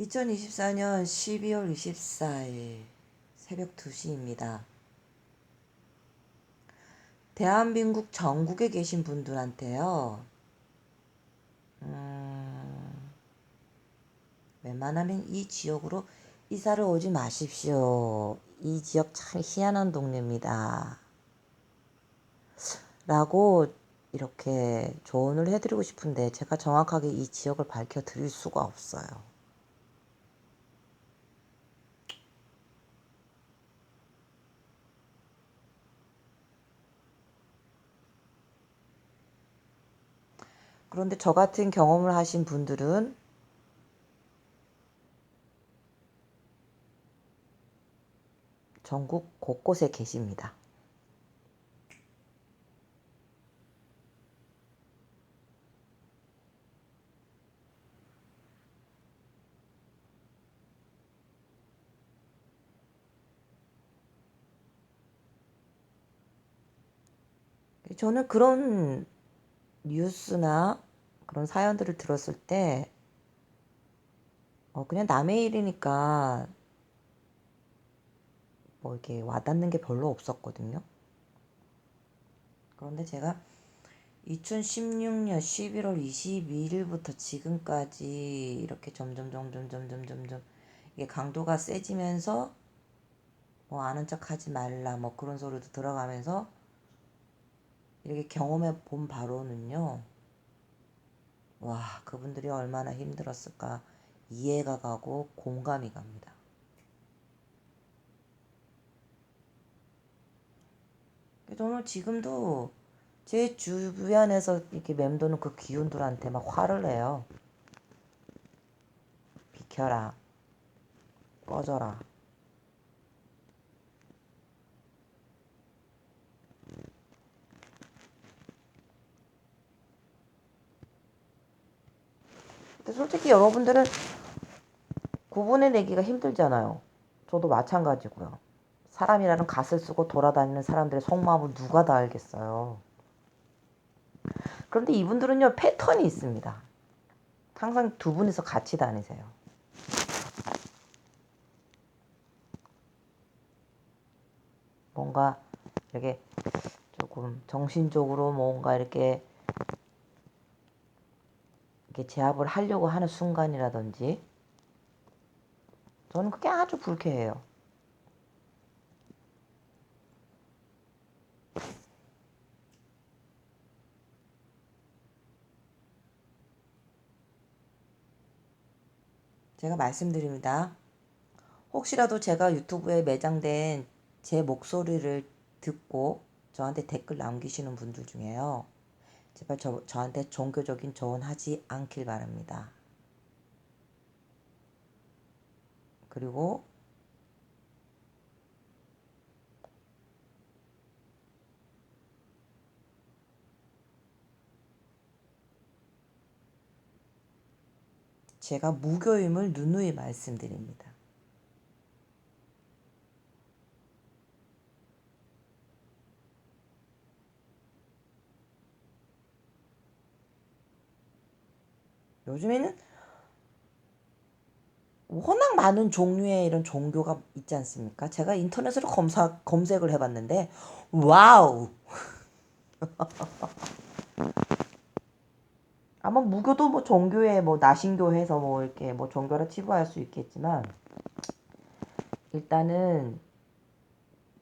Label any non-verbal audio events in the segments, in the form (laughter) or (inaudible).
2024년 12월 24일 새벽 2시입니다. 대한민국 전국에 계신 분들한테요. 음, 웬만하면 이 지역으로 이사를 오지 마십시오. 이 지역 참 희한한 동네입니다. 라고 이렇게 조언을 해드리고 싶은데 제가 정확하게 이 지역을 밝혀 드릴 수가 없어요. 그런데 저 같은 경험을 하신 분들은 전국 곳곳에 계십니다. 저는 그런 뉴스나 그런 사연들을 들었을 때, 어, 그냥 남의 일이니까, 뭐 이렇게 와닿는 게 별로 없었거든요. 그런데 제가 2016년 11월 22일부터 지금까지 이렇게 점점, 점점, 점점, 점점, 이게 강도가 세지면서, 뭐 아는 척 하지 말라, 뭐 그런 소리도 들어가면서, 이렇게 경험해 본 바로는요, 와, 그분들이 얼마나 힘들었을까 이해가 가고 공감이 갑니다. 저는 지금도 제 주변에서 이렇게 맴도는 그 기운들한테 막 화를 내요. 비켜라. 꺼져라. 솔직히 여러분들은 구분해내기가 힘들잖아요. 저도 마찬가지고요. 사람이라는 갓을 쓰고 돌아다니는 사람들의 속마음을 누가 다 알겠어요. 그런데 이분들은요, 패턴이 있습니다. 항상 두 분이서 같이 다니세요. 뭔가 이렇게 조금 정신적으로 뭔가 이렇게 이렇게 제압을 하려고 하는 순간이라든지 저는 그게 아주 불쾌해요. 제가 말씀드립니다. 혹시라도 제가 유튜브에 매장된 제 목소리를 듣고 저한테 댓글 남기시는 분들 중에요. 제발 저, 저한테 종교적인 조언하지 않길 바랍니다. 그리고 제가 무교임을 누누이 말씀드립니다. 요즘에는 워낙 많은 종류의 이런 종교가 있지 않습니까? 제가 인터넷으로 검사, 검색을 해봤는데, 와우! (laughs) 아마 무교도 뭐 종교에 뭐 나신교 해서 뭐 이렇게 뭐 종교라 치부할 수 있겠지만, 일단은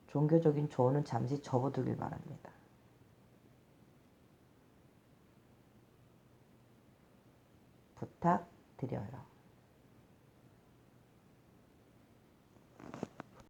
종교적인 조언은 잠시 접어두길 바랍니다. 부탁드려요.